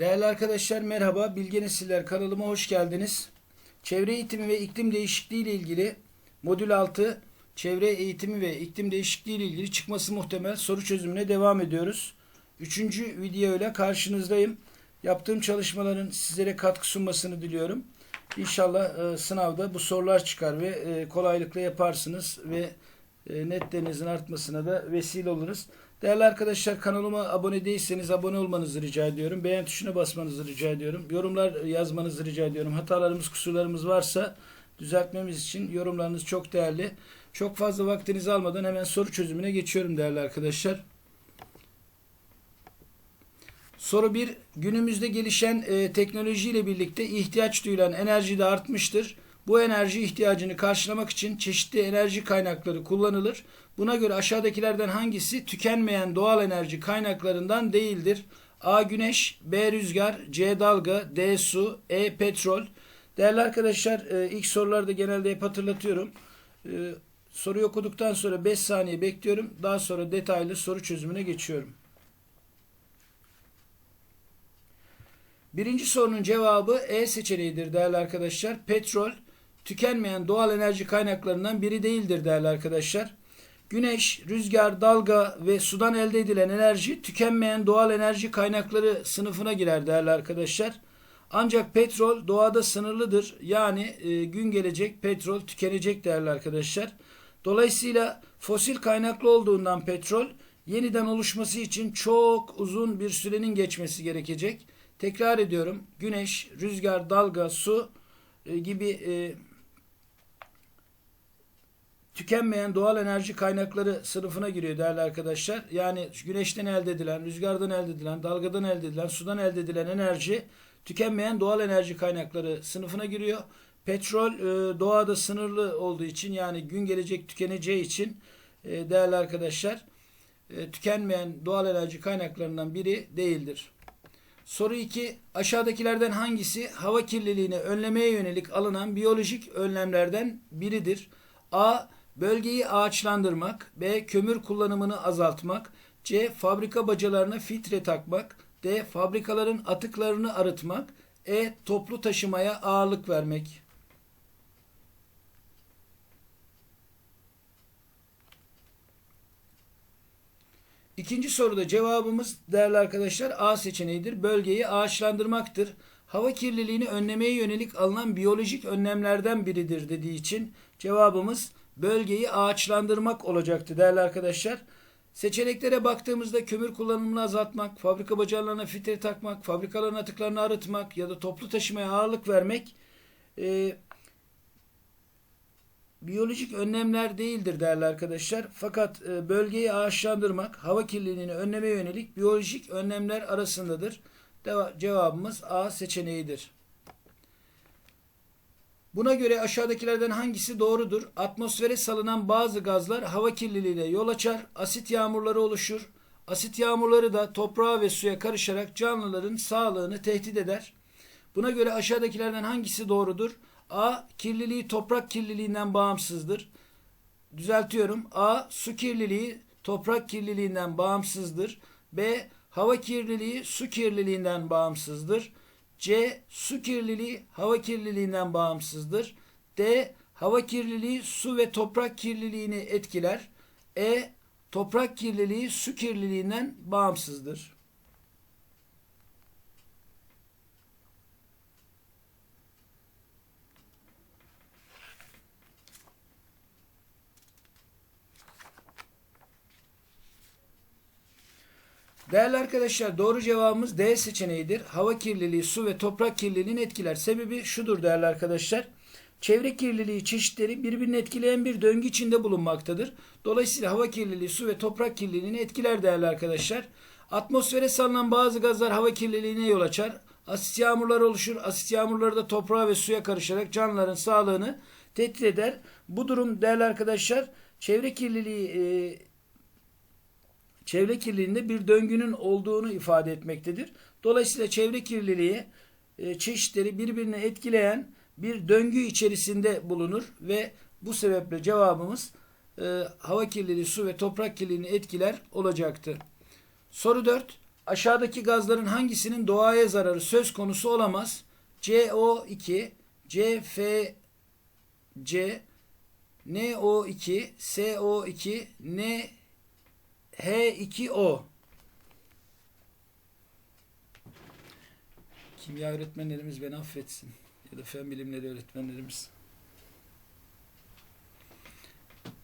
Değerli arkadaşlar merhaba. Bilge Nesiller kanalıma hoş geldiniz. Çevre eğitimi ve iklim değişikliği ile ilgili modül 6 çevre eğitimi ve iklim değişikliği ile ilgili çıkması muhtemel soru çözümüne devam ediyoruz. Üçüncü video ile karşınızdayım. Yaptığım çalışmaların sizlere katkı sunmasını diliyorum. İnşallah e, sınavda bu sorular çıkar ve e, kolaylıkla yaparsınız ve e, netlerinizin artmasına da vesile oluruz. Değerli arkadaşlar kanalıma abone değilseniz abone olmanızı rica ediyorum. Beğen tuşuna basmanızı rica ediyorum. Yorumlar yazmanızı rica ediyorum. Hatalarımız, kusurlarımız varsa düzeltmemiz için yorumlarınız çok değerli. Çok fazla vaktinizi almadan hemen soru çözümüne geçiyorum değerli arkadaşlar. Soru 1. Günümüzde gelişen e, teknolojiyle birlikte ihtiyaç duyulan enerji de artmıştır. Bu enerji ihtiyacını karşılamak için çeşitli enerji kaynakları kullanılır. Buna göre aşağıdakilerden hangisi tükenmeyen doğal enerji kaynaklarından değildir? A. Güneş B. Rüzgar C. Dalga D. Su E. Petrol Değerli arkadaşlar e, ilk sorularda genelde hep hatırlatıyorum. E, soruyu okuduktan sonra 5 saniye bekliyorum. Daha sonra detaylı soru çözümüne geçiyorum. Birinci sorunun cevabı E seçeneğidir değerli arkadaşlar. Petrol tükenmeyen doğal enerji kaynaklarından biri değildir değerli arkadaşlar. Güneş, rüzgar, dalga ve sudan elde edilen enerji tükenmeyen doğal enerji kaynakları sınıfına girer değerli arkadaşlar. Ancak petrol doğada sınırlıdır. Yani e, gün gelecek petrol tükenecek değerli arkadaşlar. Dolayısıyla fosil kaynaklı olduğundan petrol yeniden oluşması için çok uzun bir sürenin geçmesi gerekecek. Tekrar ediyorum. Güneş, rüzgar, dalga, su e, gibi e, tükenmeyen doğal enerji kaynakları sınıfına giriyor değerli arkadaşlar. Yani güneşten elde edilen, rüzgardan elde edilen, dalgadan elde edilen, sudan elde edilen enerji tükenmeyen doğal enerji kaynakları sınıfına giriyor. Petrol e, doğada sınırlı olduğu için yani gün gelecek tükeneceği için e, değerli arkadaşlar e, tükenmeyen doğal enerji kaynaklarından biri değildir. Soru 2. Aşağıdakilerden hangisi hava kirliliğini önlemeye yönelik alınan biyolojik önlemlerden biridir? A. Bölgeyi ağaçlandırmak. B. Kömür kullanımını azaltmak. C. Fabrika bacalarına filtre takmak. D. Fabrikaların atıklarını arıtmak. E. Toplu taşımaya ağırlık vermek. İkinci soruda cevabımız değerli arkadaşlar A seçeneğidir. Bölgeyi ağaçlandırmaktır. Hava kirliliğini önlemeye yönelik alınan biyolojik önlemlerden biridir dediği için cevabımız bölgeyi ağaçlandırmak olacaktı değerli arkadaşlar. Seçeneklere baktığımızda kömür kullanımını azaltmak, fabrika bacalarına filtre takmak, fabrikaların atıklarını arıtmak ya da toplu taşımaya ağırlık vermek e, biyolojik önlemler değildir değerli arkadaşlar. Fakat e, bölgeyi ağaçlandırmak, hava kirliliğini önlemeye yönelik biyolojik önlemler arasındadır. Deva cevabımız A seçeneğidir. Buna göre aşağıdakilerden hangisi doğrudur? Atmosfere salınan bazı gazlar hava kirliliğine yol açar, asit yağmurları oluşur. Asit yağmurları da toprağa ve suya karışarak canlıların sağlığını tehdit eder. Buna göre aşağıdakilerden hangisi doğrudur? A. Kirliliği toprak kirliliğinden bağımsızdır. Düzeltiyorum. A. Su kirliliği toprak kirliliğinden bağımsızdır. B. Hava kirliliği su kirliliğinden bağımsızdır. C. Su kirliliği hava kirliliğinden bağımsızdır. D. Hava kirliliği su ve toprak kirliliğini etkiler. E. Toprak kirliliği su kirliliğinden bağımsızdır. Değerli arkadaşlar doğru cevabımız D seçeneğidir. Hava kirliliği, su ve toprak kirliliğini etkiler. Sebebi şudur değerli arkadaşlar. Çevre kirliliği çeşitleri birbirini etkileyen bir döngü içinde bulunmaktadır. Dolayısıyla hava kirliliği, su ve toprak kirliliğini etkiler değerli arkadaşlar. Atmosfere salınan bazı gazlar hava kirliliğine yol açar. Asit yağmurlar oluşur. Asit yağmurları da toprağa ve suya karışarak canlıların sağlığını tehdit eder. Bu durum değerli arkadaşlar çevre kirliliği e, çevre kirliliğinde bir döngünün olduğunu ifade etmektedir. Dolayısıyla çevre kirliliği e, çeşitleri birbirine etkileyen bir döngü içerisinde bulunur ve bu sebeple cevabımız e, hava kirliliği, su ve toprak kirliliğini etkiler olacaktı. Soru 4. aşağıdaki gazların hangisinin doğaya zararı söz konusu olamaz? CO2, CFC, NO2, SO2, NH2O. Kimya öğretmenlerimiz beni affetsin. Ya da fen bilimleri öğretmenlerimiz.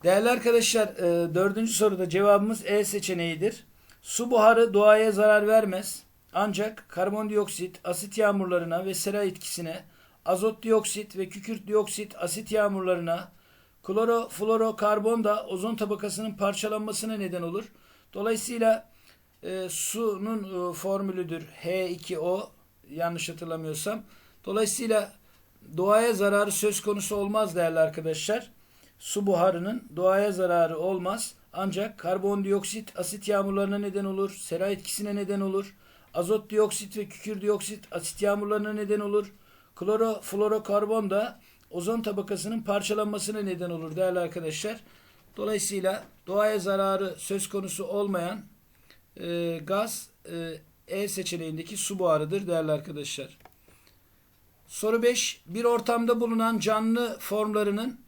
Değerli arkadaşlar, e, dördüncü soruda cevabımız E seçeneğidir. Su buharı doğaya zarar vermez. Ancak karbondioksit, asit yağmurlarına ve sera etkisine, azot dioksit ve kükürt dioksit asit yağmurlarına, kloroflorokarbon da ozon tabakasının parçalanmasına neden olur. Dolayısıyla e, sunun e, formülüdür H2O yanlış hatırlamıyorsam. Dolayısıyla doğaya zararı söz konusu olmaz değerli arkadaşlar. Su buharının doğaya zararı olmaz. Ancak karbondioksit asit yağmurlarına neden olur. Sera etkisine neden olur. Azot dioksit ve kükür dioksit asit yağmurlarına neden olur. Kloroflorokarbon da ozon tabakasının parçalanmasına neden olur değerli arkadaşlar. Dolayısıyla doğaya zararı söz konusu olmayan e, gaz e, E seçeneğindeki su buharıdır değerli arkadaşlar. Soru 5. Bir ortamda bulunan canlı formlarının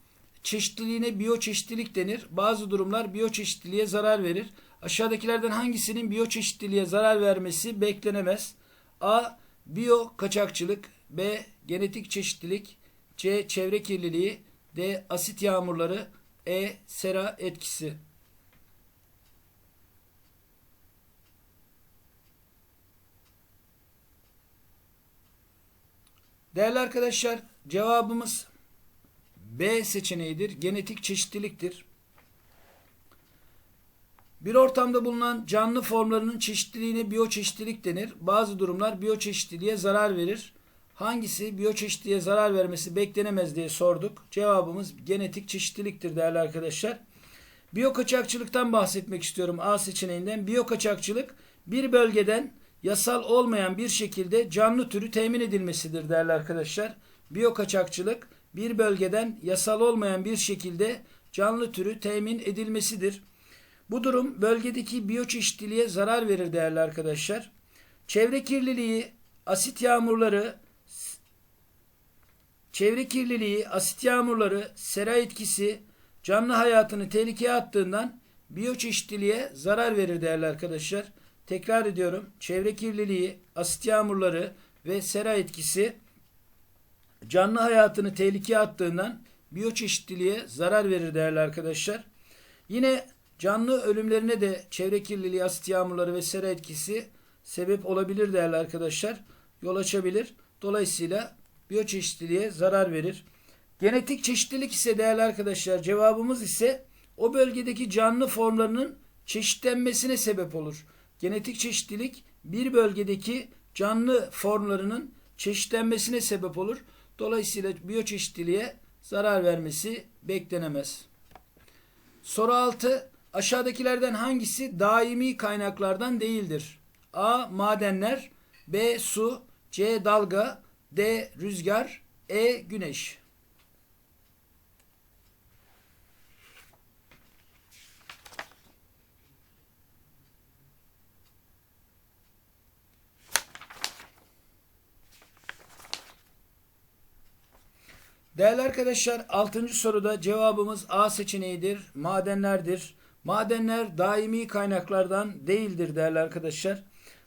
çeşitliliğine biyoçeşitlilik denir. Bazı durumlar biyoçeşitliliğe zarar verir. Aşağıdakilerden hangisinin biyoçeşitliliğe zarar vermesi beklenemez? A. Biyo kaçakçılık B. Genetik çeşitlilik C. Çevre kirliliği D. Asit yağmurları E. Sera etkisi Değerli arkadaşlar cevabımız B seçeneğidir. Genetik çeşitliliktir. Bir ortamda bulunan canlı formlarının çeşitliliğine biyoçeşitlilik denir. Bazı durumlar biyoçeşitliliğe zarar verir. Hangisi biyoçeşitliliğe zarar vermesi beklenemez diye sorduk. Cevabımız genetik çeşitliliktir değerli arkadaşlar. Biyokaçakçılıktan bahsetmek istiyorum A seçeneğinden. Biyokaçakçılık bir bölgeden yasal olmayan bir şekilde canlı türü temin edilmesidir değerli arkadaşlar. Biyokaçakçılık bir bölgeden yasal olmayan bir şekilde canlı türü temin edilmesidir. Bu durum bölgedeki biyoçeşitliliğe zarar verir değerli arkadaşlar. Çevre kirliliği, asit yağmurları, çevre kirliliği, asit yağmurları, sera etkisi canlı hayatını tehlikeye attığından biyoçeşitliliğe zarar verir değerli arkadaşlar. Tekrar ediyorum. Çevre kirliliği, asit yağmurları ve sera etkisi canlı hayatını tehlikeye attığından biyoçeşitliliğe zarar verir değerli arkadaşlar. Yine canlı ölümlerine de çevre kirliliği, asit yağmurları ve sera etkisi sebep olabilir değerli arkadaşlar. Yol açabilir. Dolayısıyla biyoçeşitliliğe zarar verir. Genetik çeşitlilik ise değerli arkadaşlar cevabımız ise o bölgedeki canlı formlarının çeşitlenmesine sebep olur. Genetik çeşitlilik bir bölgedeki canlı formlarının çeşitlenmesine sebep olur. Dolayısıyla biyoçeşitliliğe zarar vermesi beklenemez. Soru 6. Aşağıdakilerden hangisi daimi kaynaklardan değildir? A. Madenler B. Su C. Dalga D. Rüzgar E. Güneş Değerli arkadaşlar 6. soruda cevabımız A seçeneğidir. Madenlerdir. Madenler daimi kaynaklardan değildir değerli arkadaşlar.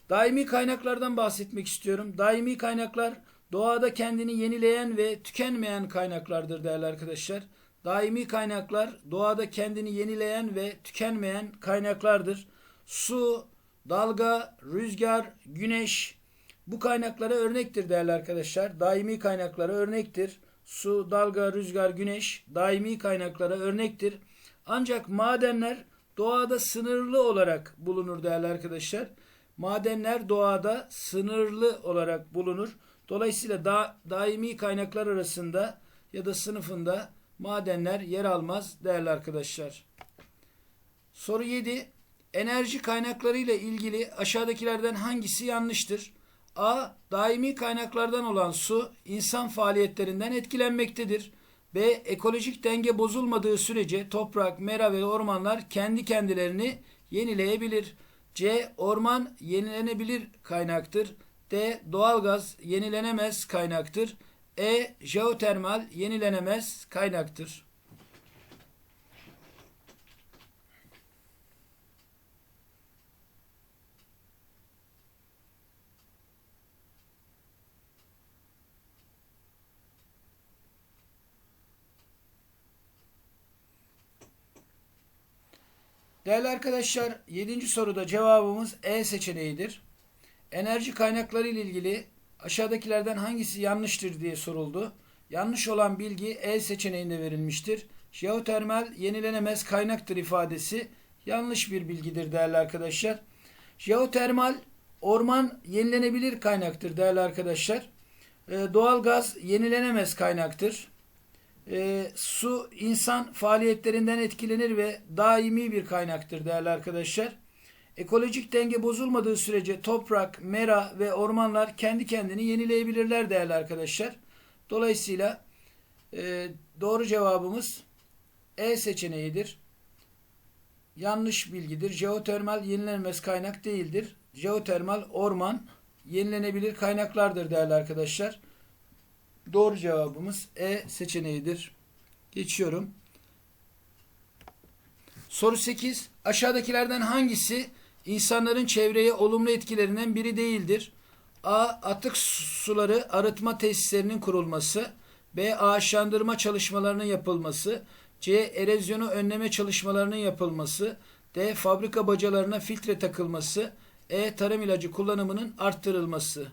Daimi kaynaklardan bahsetmek istiyorum. Daimi kaynaklar doğada kendini yenileyen ve tükenmeyen kaynaklardır değerli arkadaşlar. Daimi kaynaklar doğada kendini yenileyen ve tükenmeyen kaynaklardır. Su, dalga, rüzgar, güneş bu kaynaklara örnektir değerli arkadaşlar. Daimi kaynaklara örnektir su, dalga, rüzgar, güneş daimi kaynaklara örnektir. Ancak madenler doğada sınırlı olarak bulunur değerli arkadaşlar. Madenler doğada sınırlı olarak bulunur. Dolayısıyla da, daimi kaynaklar arasında ya da sınıfında madenler yer almaz değerli arkadaşlar. Soru 7. Enerji kaynakları ile ilgili aşağıdakilerden hangisi yanlıştır? A. Daimi kaynaklardan olan su insan faaliyetlerinden etkilenmektedir. B. Ekolojik denge bozulmadığı sürece toprak, mera ve ormanlar kendi kendilerini yenileyebilir. C. Orman yenilenebilir kaynaktır. D. Doğalgaz yenilenemez kaynaktır. E. Jeotermal yenilenemez kaynaktır. Değerli arkadaşlar 7. soruda cevabımız E seçeneğidir. Enerji kaynakları ile ilgili aşağıdakilerden hangisi yanlıştır diye soruldu. Yanlış olan bilgi E seçeneğinde verilmiştir. Jeotermal yenilenemez kaynaktır ifadesi yanlış bir bilgidir değerli arkadaşlar. Jeotermal orman yenilenebilir kaynaktır değerli arkadaşlar. Ee, doğal gaz yenilenemez kaynaktır. Ee, su insan faaliyetlerinden etkilenir ve daimi bir kaynaktır değerli arkadaşlar. Ekolojik denge bozulmadığı sürece toprak, mera ve ormanlar kendi kendini yenileyebilirler değerli arkadaşlar. Dolayısıyla e, doğru cevabımız E seçeneğidir. Yanlış bilgidir. Jeotermal yenilenemez kaynak değildir. Jeotermal orman yenilenebilir kaynaklardır değerli arkadaşlar. Doğru cevabımız E seçeneğidir. Geçiyorum. Soru 8. Aşağıdakilerden hangisi insanların çevreye olumlu etkilerinden biri değildir? A. Atık suları arıtma tesislerinin kurulması. B. Ağaçlandırma çalışmalarının yapılması. C. Erozyonu önleme çalışmalarının yapılması. D. Fabrika bacalarına filtre takılması. E. Tarım ilacı kullanımının arttırılması.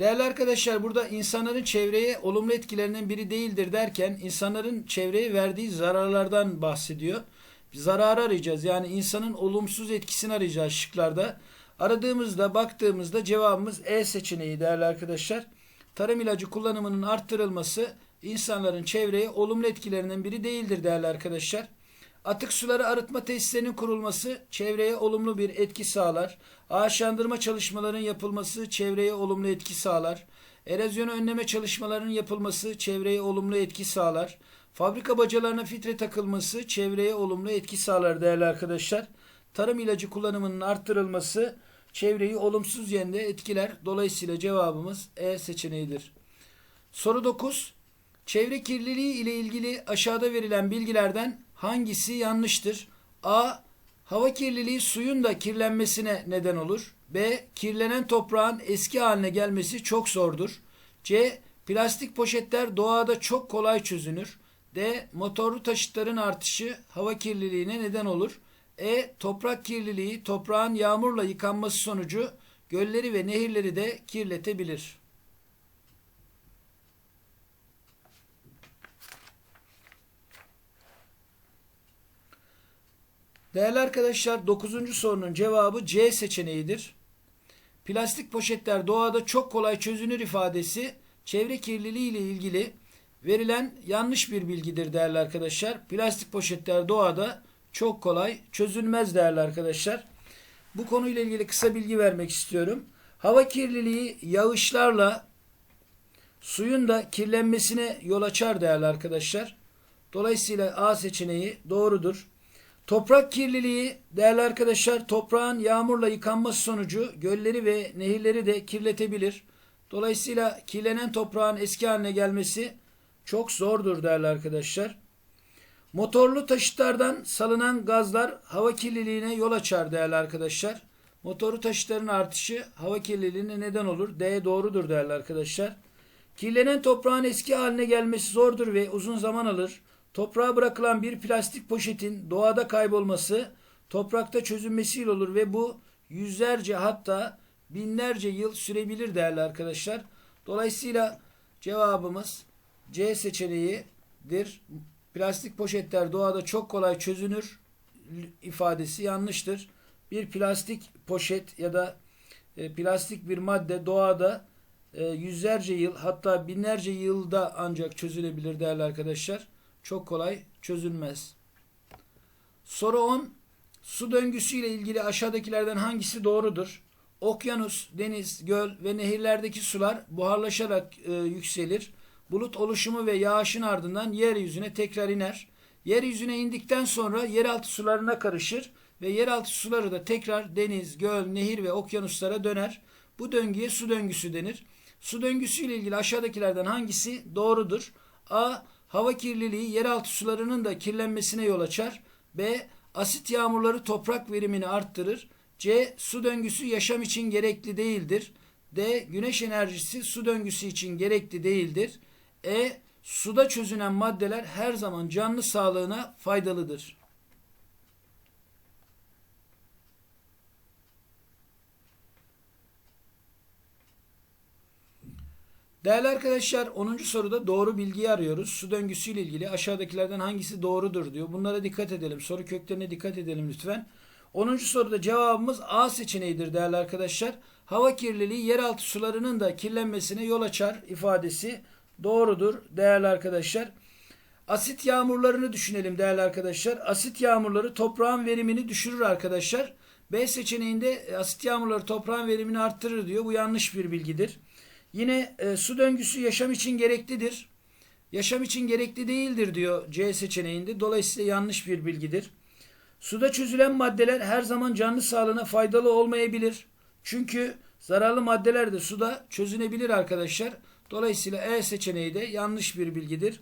Değerli arkadaşlar burada insanların çevreye olumlu etkilerinden biri değildir derken insanların çevreye verdiği zararlardan bahsediyor. Zararı arayacağız. Yani insanın olumsuz etkisini arayacağız şıklarda. Aradığımızda baktığımızda cevabımız E seçeneği değerli arkadaşlar. Tarım ilacı kullanımının arttırılması insanların çevreye olumlu etkilerinden biri değildir değerli arkadaşlar. Atık suları arıtma tesislerinin kurulması çevreye olumlu bir etki sağlar. Ağaçlandırma çalışmalarının yapılması çevreye olumlu etki sağlar. Erozyonu önleme çalışmalarının yapılması çevreye olumlu etki sağlar. Fabrika bacalarına filtre takılması çevreye olumlu etki sağlar değerli arkadaşlar. Tarım ilacı kullanımının arttırılması çevreyi olumsuz yönde etkiler. Dolayısıyla cevabımız E seçeneğidir. Soru 9. Çevre kirliliği ile ilgili aşağıda verilen bilgilerden hangisi yanlıştır? A. Hava kirliliği suyun da kirlenmesine neden olur. B. Kirlenen toprağın eski haline gelmesi çok zordur. C. Plastik poşetler doğada çok kolay çözünür. D. Motorlu taşıtların artışı hava kirliliğine neden olur. E. Toprak kirliliği toprağın yağmurla yıkanması sonucu gölleri ve nehirleri de kirletebilir. Değerli arkadaşlar 9. sorunun cevabı C seçeneğidir. Plastik poşetler doğada çok kolay çözünür ifadesi çevre kirliliği ile ilgili verilen yanlış bir bilgidir değerli arkadaşlar. Plastik poşetler doğada çok kolay çözülmez değerli arkadaşlar. Bu konuyla ilgili kısa bilgi vermek istiyorum. Hava kirliliği yağışlarla suyun da kirlenmesine yol açar değerli arkadaşlar. Dolayısıyla A seçeneği doğrudur. Toprak kirliliği değerli arkadaşlar toprağın yağmurla yıkanması sonucu gölleri ve nehirleri de kirletebilir. Dolayısıyla kirlenen toprağın eski haline gelmesi çok zordur değerli arkadaşlar. Motorlu taşıtlardan salınan gazlar hava kirliliğine yol açar değerli arkadaşlar. Motorlu taşıtların artışı hava kirliliğine neden olur. D doğrudur değerli arkadaşlar. Kirlenen toprağın eski haline gelmesi zordur ve uzun zaman alır. Toprağa bırakılan bir plastik poşetin doğada kaybolması toprakta çözünmesiyle olur ve bu yüzlerce hatta binlerce yıl sürebilir değerli arkadaşlar. Dolayısıyla cevabımız C seçeneğidir. Plastik poşetler doğada çok kolay çözünür ifadesi yanlıştır. Bir plastik poşet ya da e, plastik bir madde doğada e, yüzlerce yıl hatta binlerce yılda ancak çözülebilir değerli arkadaşlar çok kolay çözülmez. Soru 10. Su döngüsü ile ilgili aşağıdakilerden hangisi doğrudur? Okyanus, deniz, göl ve nehirlerdeki sular buharlaşarak e, yükselir. bulut oluşumu ve yağışın ardından yeryüzüne tekrar iner. Yeryüzüne indikten sonra yeraltı sularına karışır ve yeraltı suları da tekrar deniz, göl, nehir ve okyanuslara döner. Bu döngüye su döngüsü denir. Su döngüsü ile ilgili aşağıdakilerden hangisi doğrudur? A. Hava kirliliği yeraltı sularının da kirlenmesine yol açar. B. Asit yağmurları toprak verimini arttırır. C. Su döngüsü yaşam için gerekli değildir. D. Güneş enerjisi su döngüsü için gerekli değildir. E. Suda çözünen maddeler her zaman canlı sağlığına faydalıdır. Değerli arkadaşlar 10. soruda doğru bilgiyi arıyoruz. Su döngüsüyle ilgili aşağıdakilerden hangisi doğrudur diyor. Bunlara dikkat edelim. Soru köklerine dikkat edelim lütfen. 10. soruda cevabımız A seçeneğidir değerli arkadaşlar. Hava kirliliği yeraltı sularının da kirlenmesine yol açar ifadesi doğrudur değerli arkadaşlar. Asit yağmurlarını düşünelim değerli arkadaşlar. Asit yağmurları toprağın verimini düşürür arkadaşlar. B seçeneğinde asit yağmurları toprağın verimini arttırır diyor. Bu yanlış bir bilgidir. Yine e, su döngüsü yaşam için gereklidir. Yaşam için gerekli değildir diyor C seçeneğinde. Dolayısıyla yanlış bir bilgidir. Suda çözülen maddeler her zaman canlı sağlığına faydalı olmayabilir. Çünkü zararlı maddeler de suda çözünebilir arkadaşlar. Dolayısıyla E seçeneği de yanlış bir bilgidir.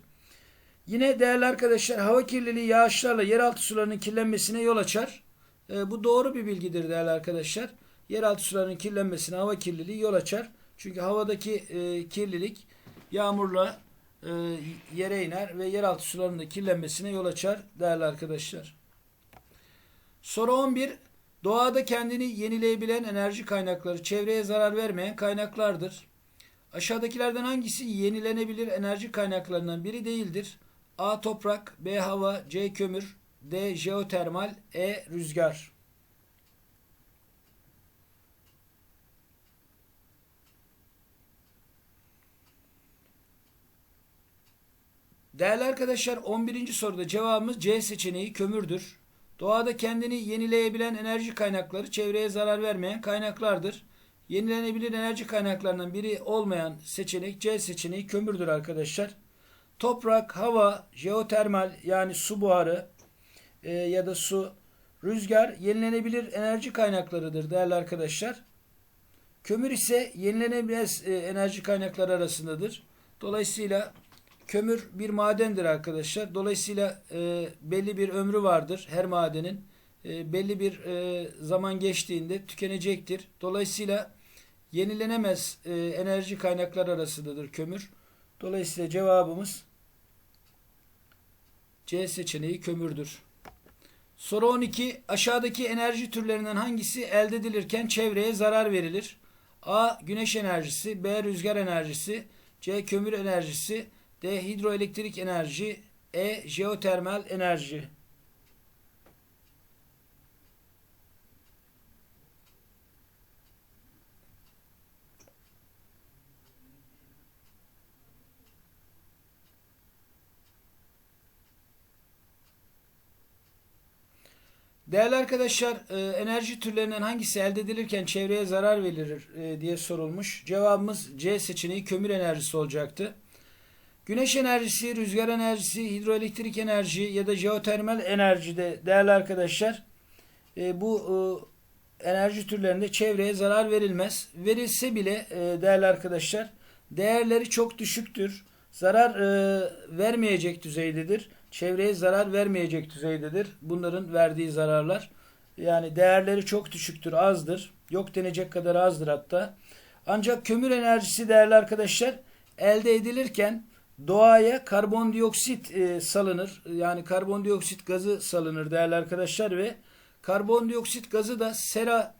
Yine değerli arkadaşlar hava kirliliği yağışlarla yeraltı sularının kirlenmesine yol açar. E, bu doğru bir bilgidir değerli arkadaşlar. Yeraltı sularının kirlenmesine hava kirliliği yol açar. Çünkü havadaki e, kirlilik yağmurla e, yere iner ve yeraltı sularının da kirlenmesine yol açar değerli arkadaşlar. Soru 11. Doğada kendini yenileyebilen enerji kaynakları çevreye zarar vermeyen kaynaklardır. Aşağıdakilerden hangisi yenilenebilir enerji kaynaklarından biri değildir? A. Toprak B. Hava C. Kömür D. Jeotermal E. Rüzgar Değerli arkadaşlar 11. soruda cevabımız C seçeneği kömürdür. Doğada kendini yenileyebilen enerji kaynakları çevreye zarar vermeyen kaynaklardır. Yenilenebilir enerji kaynaklarından biri olmayan seçenek C seçeneği kömürdür arkadaşlar. Toprak, hava, jeotermal yani su buharı e, ya da su, rüzgar yenilenebilir enerji kaynaklarıdır değerli arkadaşlar. Kömür ise yenilenebilir e, enerji kaynakları arasındadır. Dolayısıyla Kömür bir madendir arkadaşlar. Dolayısıyla e, belli bir ömrü vardır her madenin. E, belli bir e, zaman geçtiğinde tükenecektir. Dolayısıyla yenilenemez e, enerji kaynakları arasındadır kömür. Dolayısıyla cevabımız C seçeneği kömürdür. Soru 12. Aşağıdaki enerji türlerinden hangisi elde edilirken çevreye zarar verilir? A. Güneş enerjisi B. Rüzgar enerjisi C. Kömür enerjisi D. Hidroelektrik enerji. E. Jeotermal enerji. Değerli arkadaşlar, e, enerji türlerinden hangisi elde edilirken çevreye zarar verir e, diye sorulmuş. Cevabımız C seçeneği kömür enerjisi olacaktı. Güneş enerjisi, rüzgar enerjisi, hidroelektrik enerji ya da jeotermal enerjide değerli arkadaşlar e, bu e, enerji türlerinde çevreye zarar verilmez. Verilse bile e, değerli arkadaşlar değerleri çok düşüktür. Zarar vermeyecek düzeydedir. Çevreye zarar vermeyecek düzeydedir. Bunların verdiği zararlar. Yani değerleri çok düşüktür, azdır. Yok denecek kadar azdır hatta. Ancak kömür enerjisi değerli arkadaşlar elde edilirken doğaya karbondioksit e, salınır. Yani karbondioksit gazı salınır değerli arkadaşlar ve karbondioksit gazı da sera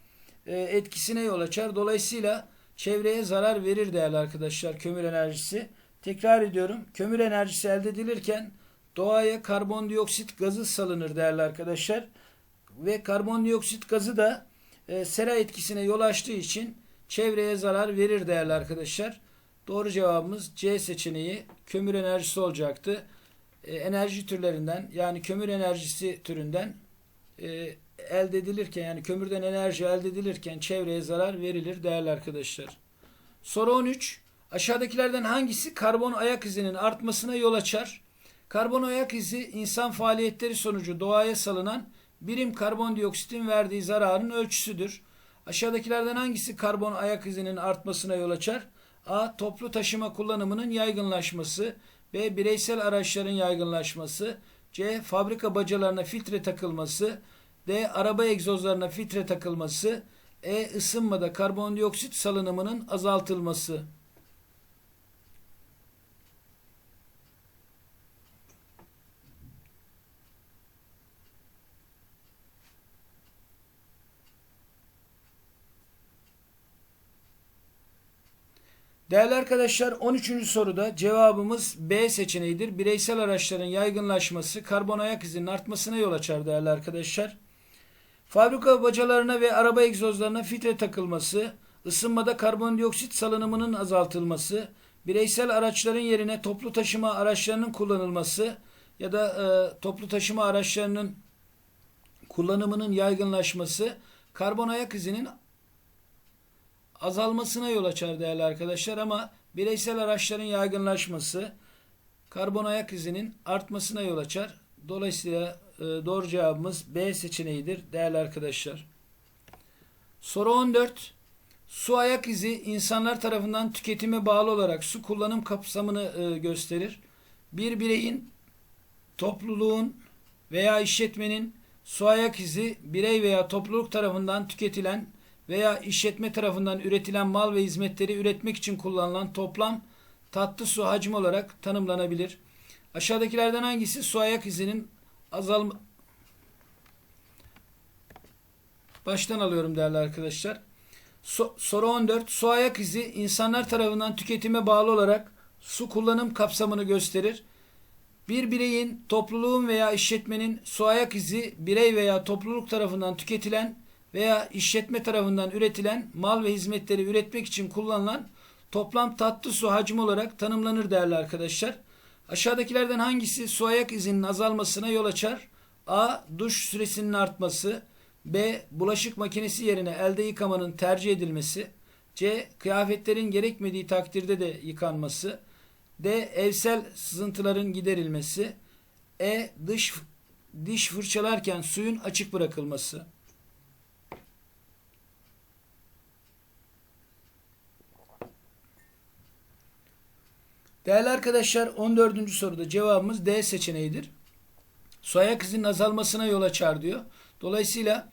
e, etkisine yol açar. Dolayısıyla çevreye zarar verir değerli arkadaşlar kömür enerjisi. Tekrar ediyorum. Kömür enerjisi elde edilirken doğaya karbondioksit gazı salınır değerli arkadaşlar. Ve karbondioksit gazı da e, sera etkisine yol açtığı için çevreye zarar verir değerli arkadaşlar. Doğru cevabımız C seçeneği kömür enerjisi olacaktı. E, enerji türlerinden yani kömür enerjisi türünden e, elde edilirken yani kömürden enerji elde edilirken çevreye zarar verilir değerli arkadaşlar. Soru 13. Aşağıdakilerden hangisi karbon ayak izinin artmasına yol açar? Karbon ayak izi insan faaliyetleri sonucu doğaya salınan birim karbondioksitin verdiği zararın ölçüsüdür. Aşağıdakilerden hangisi karbon ayak izinin artmasına yol açar? A. Toplu taşıma kullanımının yaygınlaşması. B. Bireysel araçların yaygınlaşması. C. Fabrika bacalarına filtre takılması. D. Araba egzozlarına filtre takılması. E. ısınmada karbondioksit salınımının azaltılması. Değerli arkadaşlar 13. soruda cevabımız B seçeneğidir. Bireysel araçların yaygınlaşması karbon ayak izinin artmasına yol açar değerli arkadaşlar. Fabrika bacalarına ve araba egzozlarına filtre takılması, ısınmada karbondioksit salınımının azaltılması, bireysel araçların yerine toplu taşıma araçlarının kullanılması ya da e, toplu taşıma araçlarının kullanımının yaygınlaşması karbon ayak izinin azalmasına yol açar değerli arkadaşlar ama bireysel araçların yaygınlaşması karbon ayak izinin artmasına yol açar. Dolayısıyla e, doğru cevabımız B seçeneğidir değerli arkadaşlar. Soru 14. Su ayak izi insanlar tarafından tüketime bağlı olarak su kullanım kapsamını e, gösterir. Bir bireyin, topluluğun veya işletmenin su ayak izi birey veya topluluk tarafından tüketilen veya işletme tarafından üretilen mal ve hizmetleri üretmek için kullanılan toplam tatlı su hacmi olarak tanımlanabilir. Aşağıdakilerden hangisi su ayak izinin azalma Baştan alıyorum değerli arkadaşlar. So soru 14. Su ayak izi insanlar tarafından tüketime bağlı olarak su kullanım kapsamını gösterir. Bir bireyin, topluluğun veya işletmenin su ayak izi birey veya topluluk tarafından tüketilen veya işletme tarafından üretilen mal ve hizmetleri üretmek için kullanılan toplam tatlı su hacmi olarak tanımlanır değerli arkadaşlar. Aşağıdakilerden hangisi su ayak izinin azalmasına yol açar? A. Duş süresinin artması. B. Bulaşık makinesi yerine elde yıkamanın tercih edilmesi. C. Kıyafetlerin gerekmediği takdirde de yıkanması. D. Evsel sızıntıların giderilmesi. E. Dış diş fırçalarken suyun açık bırakılması. Değerli arkadaşlar 14. soruda cevabımız D seçeneğidir. Su ayak izinin azalmasına yol açar diyor. Dolayısıyla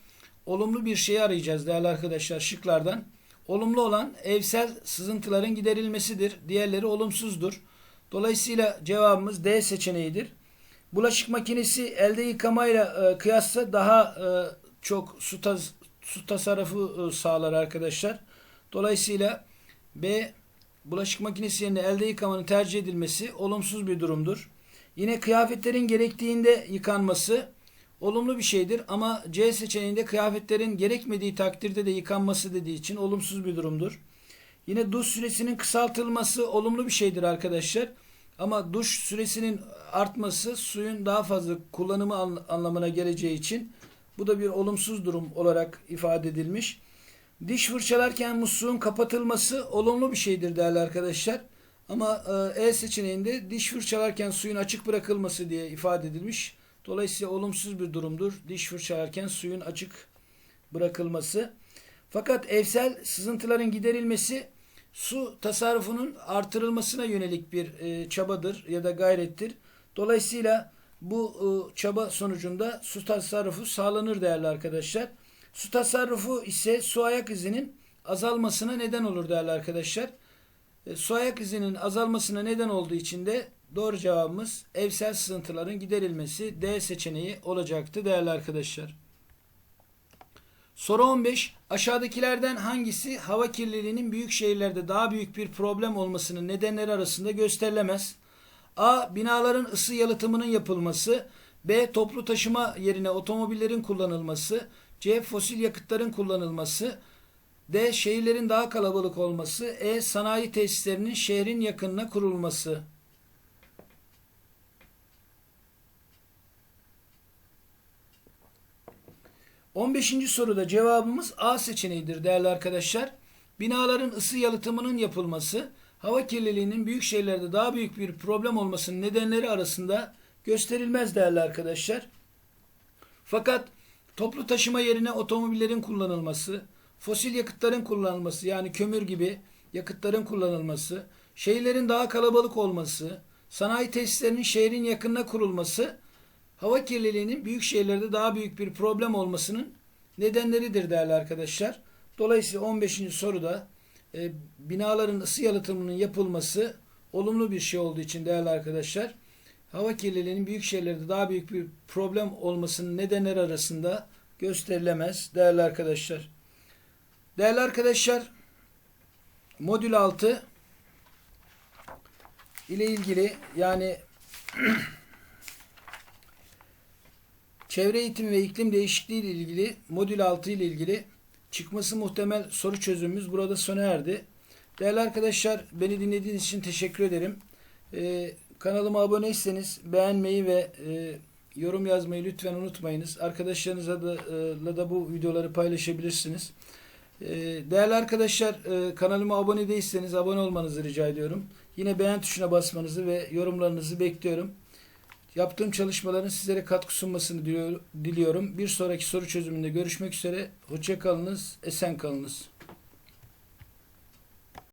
olumlu bir şey arayacağız değerli arkadaşlar şıklardan. Olumlu olan evsel sızıntıların giderilmesidir. Diğerleri olumsuzdur. Dolayısıyla cevabımız D seçeneğidir. Bulaşık makinesi elde yıkamayla e, kıyasla daha e, çok su, tas su tasarrufu e, sağlar arkadaşlar. Dolayısıyla B bulaşık makinesi yerine elde yıkamanın tercih edilmesi olumsuz bir durumdur. Yine kıyafetlerin gerektiğinde yıkanması olumlu bir şeydir ama C seçeneğinde kıyafetlerin gerekmediği takdirde de yıkanması dediği için olumsuz bir durumdur. Yine duş süresinin kısaltılması olumlu bir şeydir arkadaşlar. Ama duş süresinin artması suyun daha fazla kullanımı anlamına geleceği için bu da bir olumsuz durum olarak ifade edilmiş. Diş fırçalarken musluğun kapatılması olumlu bir şeydir değerli arkadaşlar. Ama e, E seçeneğinde diş fırçalarken suyun açık bırakılması diye ifade edilmiş. Dolayısıyla olumsuz bir durumdur. Diş fırçalarken suyun açık bırakılması. Fakat evsel sızıntıların giderilmesi su tasarrufunun artırılmasına yönelik bir e, çabadır ya da gayrettir. Dolayısıyla bu e, çaba sonucunda su tasarrufu sağlanır değerli arkadaşlar. Su tasarrufu ise su ayak izinin azalmasına neden olur değerli arkadaşlar. E, su ayak izinin azalmasına neden olduğu için de doğru cevabımız evsel sızıntıların giderilmesi D seçeneği olacaktı değerli arkadaşlar. Soru 15. Aşağıdakilerden hangisi hava kirliliğinin büyük şehirlerde daha büyük bir problem olmasının nedenleri arasında gösterilemez? A. Binaların ısı yalıtımının yapılması. B. Toplu taşıma yerine otomobillerin kullanılması. C. Fosil yakıtların kullanılması. D. Şehirlerin daha kalabalık olması. E. Sanayi tesislerinin şehrin yakınına kurulması. On beşinci soruda cevabımız A seçeneğidir değerli arkadaşlar. Binaların ısı yalıtımının yapılması. hava kirliliğinin büyük şehirlerde daha büyük bir problem olmasının nedenleri arasında gösterilmez değerli arkadaşlar. Fakat toplu taşıma yerine otomobillerin kullanılması, fosil yakıtların kullanılması yani kömür gibi yakıtların kullanılması, şehirlerin daha kalabalık olması, sanayi tesislerinin şehrin yakınına kurulması hava kirliliğinin büyük şehirlerde daha büyük bir problem olmasının nedenleridir değerli arkadaşlar. Dolayısıyla 15. soruda e, binaların ısı yalıtımının yapılması olumlu bir şey olduğu için değerli arkadaşlar hava kirliliğinin büyük şehirlerde daha büyük bir problem olmasının nedenleri arasında gösterilemez değerli arkadaşlar. Değerli arkadaşlar modül 6 ile ilgili yani çevre eğitimi ve iklim değişikliği ile ilgili modül 6 ile ilgili çıkması muhtemel soru çözümümüz burada sona erdi. Değerli arkadaşlar beni dinlediğiniz için teşekkür ederim. Ee, kanalıma aboneyseniz beğenmeyi ve e, yorum yazmayı lütfen unutmayınız. Arkadaşlarınızla da, e, da bu videoları paylaşabilirsiniz. E, değerli arkadaşlar e, kanalıma abone değilseniz abone olmanızı rica ediyorum. Yine beğen tuşuna basmanızı ve yorumlarınızı bekliyorum. Yaptığım çalışmaların sizlere katkı sunmasını diliyor- diliyorum. Bir sonraki soru çözümünde görüşmek üzere. Hoşça kalınız, esen kalınız.